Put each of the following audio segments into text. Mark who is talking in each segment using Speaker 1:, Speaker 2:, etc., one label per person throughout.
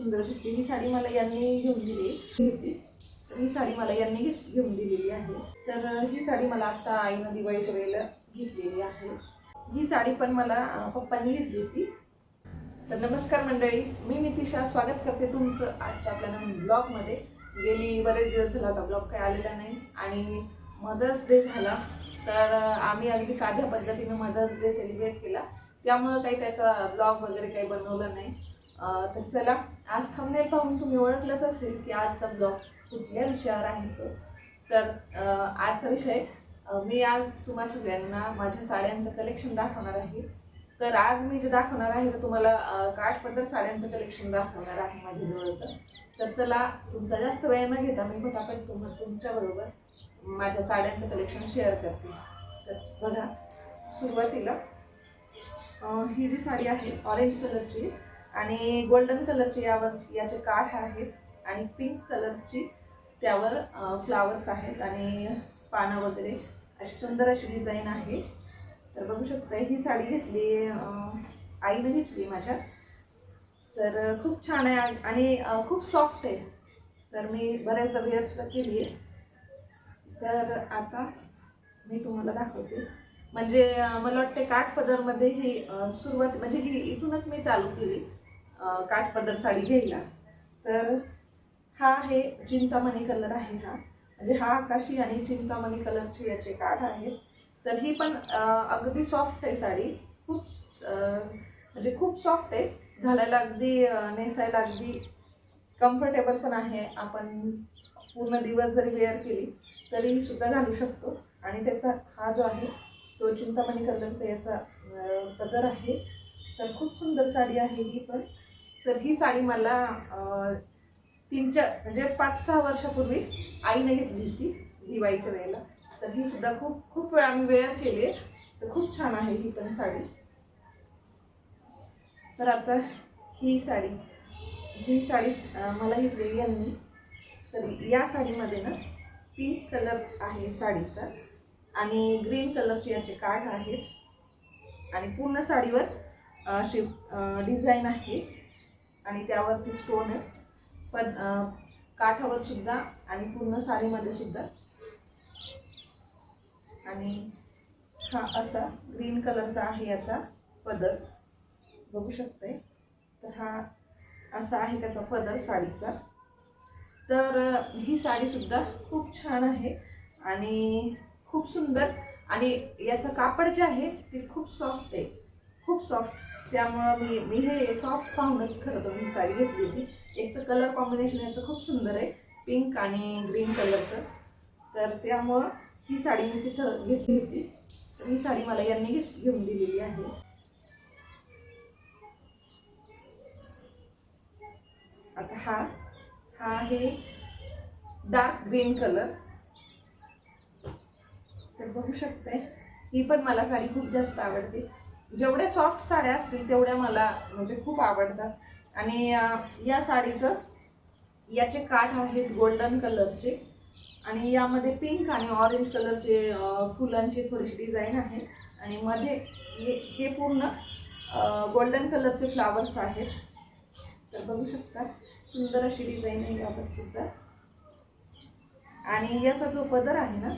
Speaker 1: सुंदर दिसते ही साडी मला यांनी घेऊन दिली. होती. ही साडी मला यांनी घेऊन दिलेली आहे. तर ही साडी मला आता आईनं दिवाळीच्या वेळेला घेतलेली आहे. ही साडी पण मला पप्पांनी घेतली होती. तर नमस्कार मंडळी मी नितिशा. स्वागत करते तुमचं आजच्या आपल्या नवीन ब्लॉगमध्ये. गेली बरेच दिवस झाला होता ब्लॉग काही आलेला नाही. आणि मदर्स डे झाला. तर आम्ही अगदी साध्या पद्धतीने मदर्स डे सेलिब्रेट केला. त्यामुळं काही त्याचा ब्लॉग वगैरे काही बनवला नाही. तर चला आज थंबनेल पाहून तुम्ही ओळखलंच असेल की आजचा ब्लॉग कुठल्या विषयावर आहे तो. तर आजचा विषय मी आज तुम्हा सगळ्यांना माझ्या साड्यांचं कलेक्शन दाखवणार आहे. तर आज मी जे दाखवणार आहे ते तुम्हाला काठपदर साड्यांचं कलेक्शन दाखवणार आहे माझ्याजवळचं तर चला तुमचा जास्त वेळ न घेता मी फटाफट तुम तुमच्याबरोबर माझ्या साड्यांचं कलेक्शन शेअर करते. तर बघा सुरुवातीला ही जी साडी आहे ऑरेंज कलरची आणि गोल्डन कलरची यावर याचे काठ आहेत आणि पिंक कलरची त्यावर फ्लावर्स आहेत आणि पानं वगैरे. अशी सुंदर अशी डिझाईन आहे. तर बघू शकता ही साडी घेतली आईने घेतली माझ्या. तर खूप छान आहे आणि- खूप सॉफ्ट आहे. तर मी बऱ्याच वेअर केली आहे. तर आता मी तुम्हाला दाखवते. म्हणजे मला वाटते काठपदरमध्ये ही सुरुवात म्हणजे ही इथूनच मी चालू केली. काठपदर साडी घ्यायला तर हा आहे चिंतामणी कलर आहे हा. म्हणजे हा आकाशी आणि चिंतामणी कलरचे याचे काठ आहेत. तर ही पण अगदी सॉफ्ट आहे साडी. खूप म्हणजे खूप सॉफ्ट आहे. घालायला अगदी नेसायला अगदी कम्फर्टेबल पण आहे. आपण पूर्ण दिवस जरी वेअर केली तरीही सुद्धा घालू शकतो. आणि त्याचा हा जो आहे तो चिंतामणी कलरचा याचा अं, पदर आहे. तर खूप सुंदर साडी आहे ही पण. तर ही साडी मला तीन चार म्हणजे पाच सहा वर्षापूर्वी आईने घेतली होती दिवाळीच्या वेळेला. तर ही सुद्धा खूप खूप वेळा मी वेअर केली तर खूप छान आहे ही पण साडी. तर आता ही साडी ही साडी मला घेतलेली यांनी तर या साडीमध्ये ना पिंक कलर आहे साडीचा आणि ग्रीन कलरचे याचे कार्ड आहेत. आणि पूर्ण साडीवर अशी डिझाईन आहे. आणि त्यावरती स्टोन आहे. पण काठावर सुद्धा आणि पूर्ण साडीमध्ये सुद्धा. आणि हा असा ग्रीन कलरचा आहे याचा पदर. बघू शकते तर हा असा आहे त्याचा पदर साडीचा. तर ही साडीसुद्धा खूप छान आहे आणि खूप सुंदर. आणि याचं कापड जे आहे ते खूप सॉफ्ट आहे. खूप सॉफ्ट त्यामुळं मी मी हे सॉफ्ट पाहूनच खरं तर ही साडी घेतली होती. एक तर कलर कॉम्बिनेशन याचं खूप सुंदर आहे पिंक आणि ग्रीन कलरचं तर त्यामुळं ही साडी मी तिथं घेतली होती. तर ही साडी मला यांनी घेत घेऊन दिलेली आहे. आता हा हा आहे डार्क ग्रीन कलर तर बघू शकते ही पण मला साडी खूप जास्त आवडते. जेवढ्या सॉफ्ट साड्या असतील तेवढ्या मला म्हणजे खूप आवडतात. आणि या साडीचं याचे काठ आहेत गोल्डन कलरचे आणि यामध्ये पिंक आणि ऑरेंज कलरचे फुलांची थोडीशी डिझाईन आहे आणि मध्ये हे हे पूर्ण गोल्डन कलरचे फ्लावर्स आहेत. तर बघू शकता सुंदर अशी डिझाईन आहे यावर सुद्धा. आणि याचा जो पदर आहे ना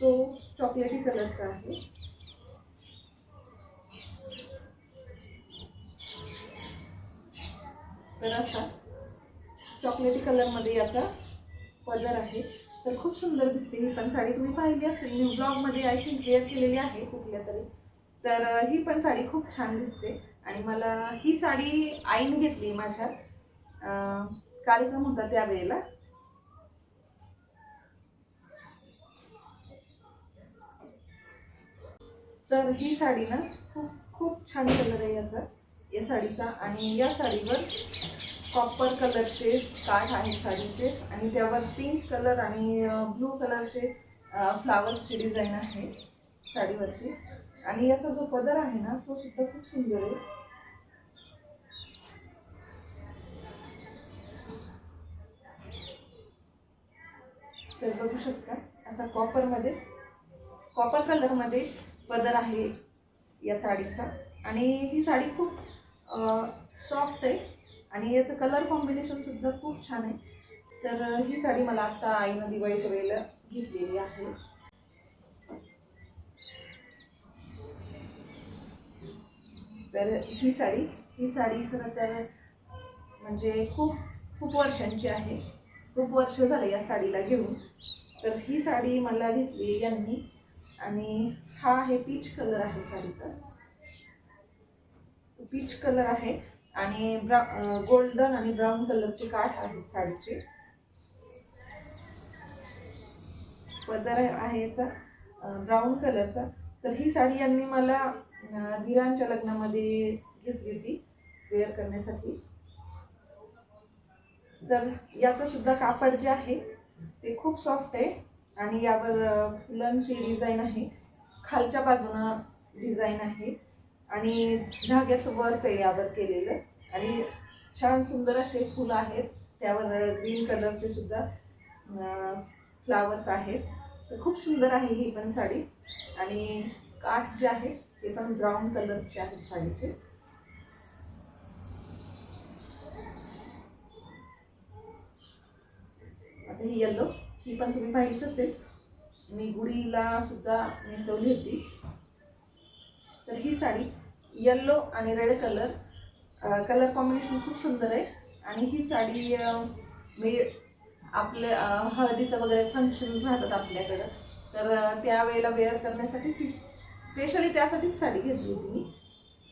Speaker 1: तो चॉकलेटी कलरचा आहे. तर असा चॉकलेटी कलरमध्ये याचा पदर आहे. तर खूप सुंदर दिसते ही पण साडी तुम्ही पाहिली असेल मी ब्लॉगमध्ये आय थिंक क्लिअर केलेली आहे कुठल्या तरी. तर ही पण साडी खूप छान दिसते आणि मला ही साडी आईने घेतली माझ्या कार्यक्रम होता त्यावेळेला. तर ही साडी ना खूप खूप छान कलर आहे याचा. या साडीचा आणि या साडीवर कॉपर कलरचे काठ आहेत साडीचे आणि त्यावर पिंक कलर आणि ब्लू कलरचे फ्लावर्सची डिझाईन आहे साडीवरती. आणि याचा जो पदर आहे ना तो सुद्धा खूप सुंदर आहे. तर बघू शकता असा कॉपरमध्ये कॉपर कलरमध्ये पदर आहे या साडीचा. आणि ही साडी खूप सॉफ्ट आहे. आणि याचं कलर कॉम्बिनेशन सुद्धा खूप छान आहे. तर ही साडी मला आत्ता आईनं दिवाळीच्या वेळेला घेतलेली आहे. तर ही साडी ही साडी खरं तर म्हणजे खूप खूप वर्षांची आहे. खूप वर्ष झालं या साडीला घेऊन. तर ही साडी मला घेतली यांनी. आणि हा आहे पीच कलर आहे साडीचा. पीच कलर आहे आणि ब्रा गोल्डन आणि ब्राऊन कलरचे काठ आहेत साडीचे. पदर आहे याचा ब्राऊन कलरचा. तर ही साडी यांनी मला धीरांच्या दिरांच्या लग्नामध्ये घेतली होती वेअर करण्यासाठी. तर याचा सुद्धा कापड जे आहे ते खूप सॉफ्ट आहे आणि यावर फुलांची डिझाईन आहे. खालच्या बाजूनं डिझाईन आहे. आणि धाग्याचं वर्क आहे यावर केलेलं आणि छान सुंदर असे फुलं आहेत. त्यावर ग्रीन कलरचे सुद्धा फ्लावर्स आहेत. तर खूप सुंदर आहे ही पण साडी. आणि काठ जे आहे ते पण ब्राऊन कलरचे आहेत साडीचे. आता ही येल्लो ही पण तुम्ही पाहिलीच असेल. मी गुढीला सुद्धा नेसवली होती. तर ही साडी येल्लो आणि रेड कलर कलर कॉम्बिनेशन खूप सुंदर आहे. आणि ही साडी मी आपल्या हळदीचं वगैरे फंक्शन राहतात आपल्याकडं. तर त्यावेळेला वेअर करण्यासाठीच स्पेशली त्यासाठीच साडी घेतली होती मी.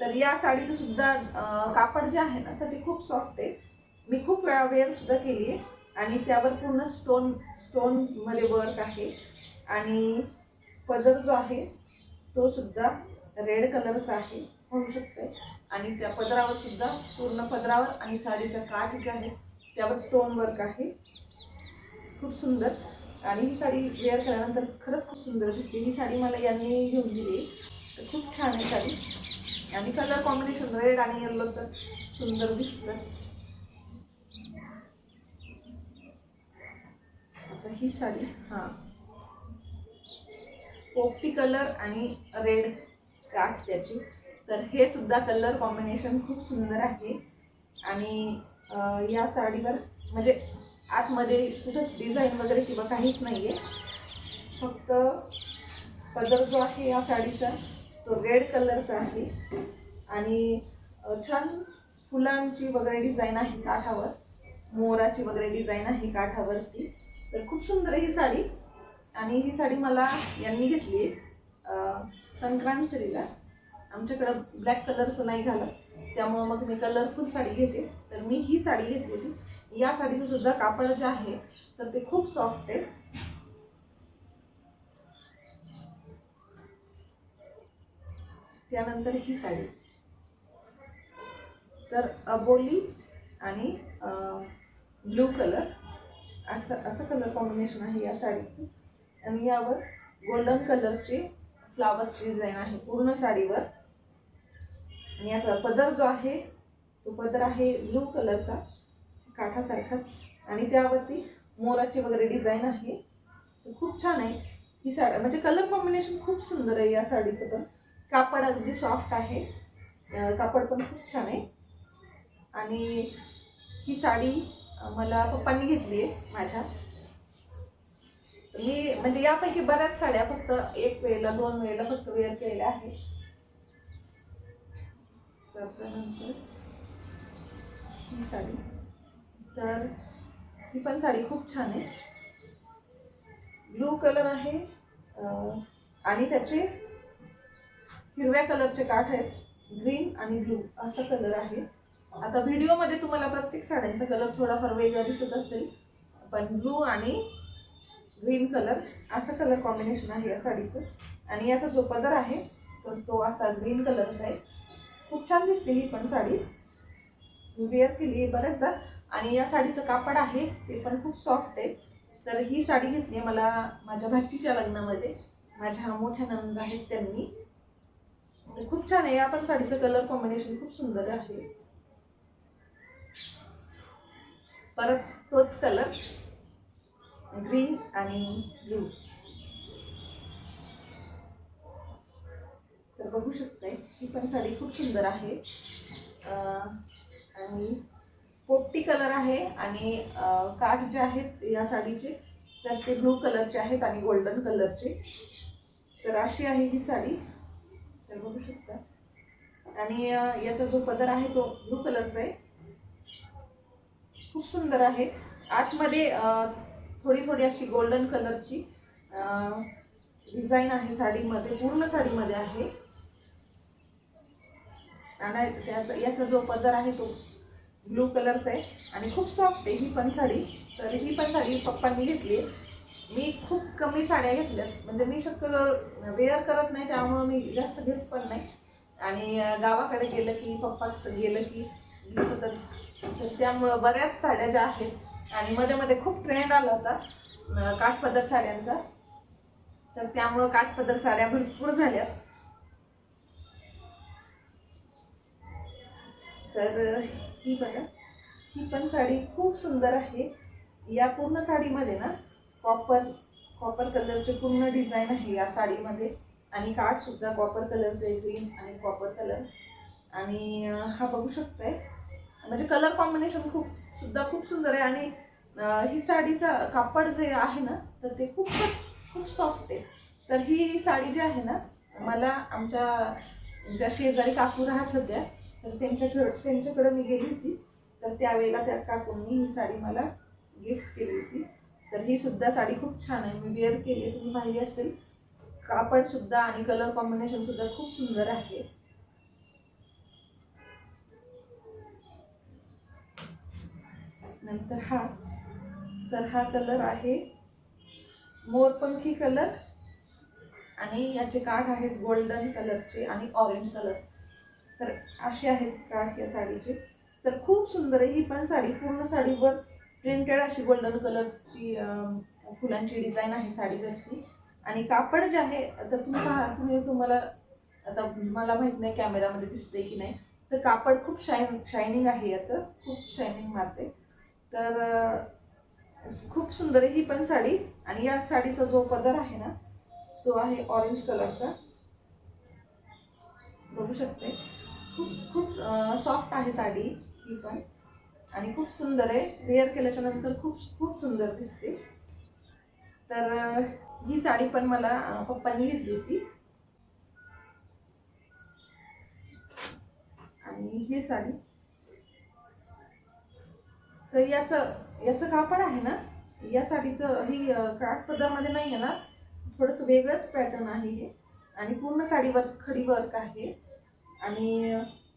Speaker 1: तर या साडीचं सुद्धा कापड जे आहे ना तर ते खूप सॉफ्ट आहे. मी खूप वेळा वेअरसुद्धा केली आहे. आणि त्यावर पूर्ण स्टोन स्टोनमध्ये वर्क आहे. आणि पदर जो आहे तो सुद्धा रेड कलरचा आहे. होऊ शकते. आणि त्या पदरावर सुद्धा पूर्ण पदरावर आणि साडीच्या काठ जे आहे त्यावर स्टोन वर्क आहे. खूप सुंदर. आणि ही साडी वेअर केल्यानंतर खरंच खूप सुंदर दिसते. ही साडी मला यांनी घेऊन दिली. तर खूप छान आहे साडी. आणि कलर कॉम्बिनेशन रेड आणि येल्लो तर सुंदर दिसतंच आता ही साडी हां. पोपटी कलर आणि रेड काठ त्याची. तर हे सुद्धा कलर कॉम्बिनेशन खूप सुंदर आहे. आणि या साडीवर म्हणजे आतमध्ये कुठंच डिझाईन वगैरे किंवा काहीच नाही आहे फक्त कलर जो आहे या साडीचा तो रेड कलरचा आहे. आणि छान फुलांची वगैरे डिझाईन आहे काठावर. मोराची वगैरे डिझाईन आहे काठावरती. तर खूप सुंदर ही साडी. आणि ही साडी मला यांनी घेतली. आहे संक्रांतीला. आमच्याकडं ब्लॅक कलरचं नाही घालत. त्यामुळं मग मी कलरफुल साडी घेते. तर मी ही साडी घेतलेली. या साडीचं सुद्धा कापड जे आहे तर ते खूप सॉफ्ट आहे. त्यानंतर ही साडी. तर अबोली आणि ब्लू कलर असं असं कलर कॉम्बिनेशन आहे या साडीचं. आणि यावर गोल्डन कलरचे फ्लावर्स डिझाईन आहे. पूर्ण साडीवर. आणि याचा पदर जो आहे तो पदर आहे ब्लू कलरचा काठासारखाच. आणि त्यावरती मोराची वगैरे डिझाईन आहे. तर खूप छान आहे. ही साडी म्हणजे कलर कॉम्बिनेशन खूप सुंदर आहे या साडीचं पण. कापड अगदी सॉफ्ट आहे. कापड पण खूप छान आहे. आणि ही साडी मला पप्पांनी घेतली आहे माझ्या. मी म्हणजे यापैकी बऱ्याच साड्या फक्त एक वेळेला दोन वेळेला फक्त वेअर केलेल्या आहेत. त्यानंतर ही साडी. तर ही पण साडी खूप छान आहे. ब्लू कलर आहे आणि त्याचे हिरव्या कलरचे काठ आहेत ग्रीन आणि ब्लू असा कलर आहे. आता व्हिडिओमध्ये तुम्हाला प्रत्येक साड्यांचा कलर थोडाफार वेगळा दिसत असेल पण ब्लू आणि ग्रीन कलर असं कलर कॉम्बिनेशन आहे या साडीचं. आणि याचा जो पदर आहे तर तो असा ग्रीन कलरचा आहे. खूप छान दिसते ही पण साडी. वेअर केली आहे बऱ्याचदा आणि या साडीचं कापड आहे ते पण खूप सॉफ्ट आहे. तर ही साडी घेतली आहे मला माझ्या भाचीच्या लग्नामध्ये. माझ्या मोठ्या नंद आहेत त्यांनी. खूप छान आहे या पण साडीचं कलर कॉम्बिनेशन खूप सुंदर आहे. परत तोच कलर ग्रीन आणि ब्लू तर बघू शकताय. ही पण साडी खूप सुंदर आहे. आणि पोपटी कलर आहे आणि काठ जे आहेत या साडीचे तर ते ब्लू कलरचे आहेत आणि गोल्डन कलरचे. तर अशी आहे ही साडी. तर बघू शकता. आणि याचा जो पदर आहे तो ब्लू कलरचा आहे. खूप सुंदर आहे. आतमध्ये थोडी थोडी अशी गोल्डन कलरची डिझाईन आहे साडीमध्ये पूर्ण साडीमध्ये आहे. आणि त्याचा याचा जो पदर आहे तो ब्लू कलरचा आहे आणि खूप सॉफ्ट आहे ही पण साडी. तर ही पण साडी पप्पांनी घेतली मी खूप कमी साड्या घेतल्यात म्हणजे मी शक्यतो वेअर करत नाही त्यामुळं मी जास्त घेत पण नाही. आणि गावाकडे गेलं की पप्पा गेलं की घेतच तर त्यामुळं बऱ्याच साड्या ज्या आहेत आणि मध्ये मध्ये खूप ट्रेंड आला होता काठपदर साड्यांचा. तर त्यामुळं काठपदर साड्या भरपूर झाल्या. तर ही बघा. ही पण साडी खूप सुंदर आहे. या पूर्ण साडीमध्ये ना कॉपर कॉपर कलरचे पूर्ण डिझाईन आहे या साडीमध्ये. आणि काठसुद्धा कॉपर कलरचे ग्रीन आणि कॉपर कलर आणि हा बघू शकताय. म्हणजे कलर कॉम्बिनेशन खूप सुद्धा खूप सुंदर आहे. आणि ही साडीचा कापड जे आहे ना तर ते खूपच खूप सॉफ्ट आहे. तर ही साडी जी आहे ना मला आमच्या ज्या शेजारी काकू राहत होत्या तर त्यांच्याकडं त्यांच्याकडं मी गेली होती. तर त्यावेळेला त्या काकूंनी ही साडी मला गिफ्ट केली होती. तर ही सुद्धा साडी खूप छान आहे. मी वेअर केली आहे. तुम्ही पाहिली असेल. कापड सुद्धा आणि कलर कॉम्बिनेशन सुद्धा खूप सुंदर आहे. नंतर हा. तर हा कलर आहे. मोरपंखी कलर आणि याचे काठ आहेत गोल्डन कलरचे आणि ऑरेंज कलर तर अशी आहेत का या साडीचे? तर खूप सुंदर आहे. ही पण साडी पूर्ण साडीवर प्रिंटेड अशी गोल्डन कलरची फुलांची डिझाईन आहे साडीवरती. आणि कापड जे आहे तर तुम्ही पहा तुम्ही तुम्हाला आता मला माहीत नाही कॅमेरामध्ये दिसते की नाही तर कापड खूप शाईन शायनिंग आहे याचं. खूप शायनिंग मारते. तर खूप सुंदर आहे ही पण साडी. आणि या साडीचा जो पदर आहे ना तो आहे ऑरेंज कलरचा बघू शकते. खूप खूप सॉफ्ट आहे साडी ही पण. आणि खूप सुंदर आहे. वेअर केल्याच्यानंतर खूप खूप सुंदर दिसते. तर ही साडी पण मला पप्पांनी घेतली होती. आणि ही साडी. तर याचं याचं कापड आहे ना? या साडीचं ही क्राफ्ट पदरमध्ये नाही आहे ना? थोडंसं वेगळंच पॅटर्न आहे हे. आणि पूर्ण साडीवर खडी वर्क आहे. आणि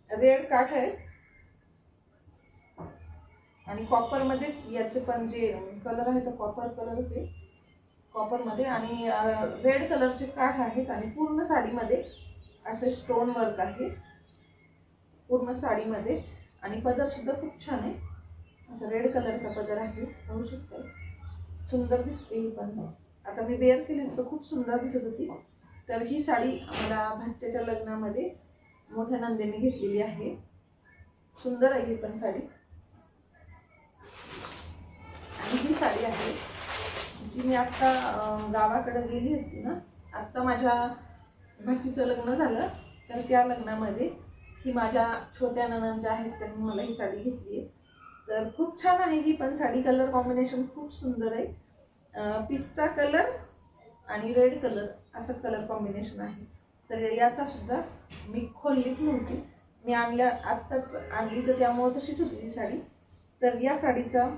Speaker 1: रेड काठ आहे. आणि कॉपरमध्येच याचे पण जे कलर आहे तो कॉपर कलरच आहे. कॉपरमध्ये आणि रेड कलरचे काठ आहेत आणि पूर्ण साडीमध्ये असे स्टोन वर्क आहे. पूर्ण साडीमध्ये आणि पदरसुद्धा खूप छान आहे. असं रेड कलरचा पदर आहे. पाहू शकता. सुंदर दिसते ही पण. आता मी वेअर केली होती तर खूप सुंदर दिसत होती. तर ही साडी मला भाच्याच्या लग्नामध्ये मोठ्या नंदीने घेतलेली आहे. सुंदर आहे ही पण साडी. आणि ही साडी आहे जी मी आत्ता गावाकडे गेली होती ना आत्ता माझ्या भाचीचं लग्न झालं तर त्या लग्नामध्ये ही माझ्या छोट्या नणन ज्या आहेत त्यांनी मला ही साडी घेतली आहे. तर खूप छान आहे ही पण साडी कलर कॉम्बिनेशन खूप सुंदर आहे. पिस्ता कलर आणि रेड कलर असं कलर कॉम्बिनेशन आहे. तर याचा सुद्धा मी खोललीच नव्हती. मी आणल्या आत्ताच आणली तर त्यामुळं तशीच होती ती साडी. तर या साडीचा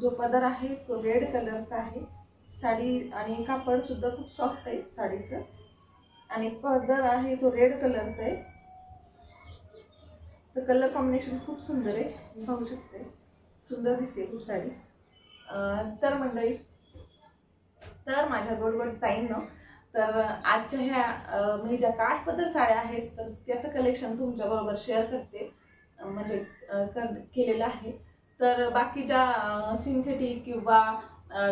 Speaker 1: जो पदर आहे तो रेड कलरचा आहे. साडी आणि कापडसुद्धा खूप सॉफ्ट आहे साडीचं. आणि पदर आहे तो रेड कलरचा आहे. तर कलर कॉम्बिनेशन खूप सुंदर आहे. पाहू शकते. सुंदर दिसते खूप साडी. तर मंडळी तर माझ्या गोड गोड तर आजच्या ह्या मी ज्या काठपदर साड्या आहेत तर त्याचं कलेक्शन तुमच्याबरोबर शेअर करते. म्हणजे कर केलेलं आहे. तर बाकी ज्या सिंथेटिक किंवा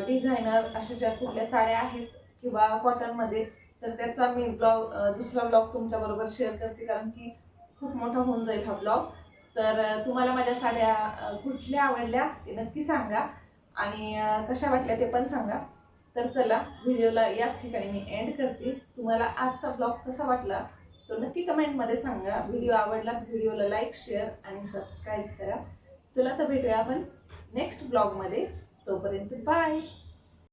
Speaker 1: डिझायनर अशा ज्या कुठल्या साड्या आहेत किंवा कॉटनमध्ये तर त्याचा मी ब्लॉग दुसरा ब्लॉग तुमच्याबरोबर शेअर करते कारण की खूप मोठा होऊन जाईल हा ब्लॉग तर तुम्हाला माझ्या साड्या कुठल्या आवडल्या ते नक्की सांगा. आणि कशा वाटल्या ते पण सांगा. तर चला व्हिडिओला याच ठिकाणी मी एंड करते. तुम्हाला आजचा ब्लॉग कसा वाटला तो नक्की कमेंटमध्ये सांगा. व्हिडिओ आवडला तर व्हिडिओला लाईक शेअर आणि सबस्क्राईब करा. चला तर भेटूया आपण नेक्स्ट ब्लॉगमध्ये तोपर्यंत बाय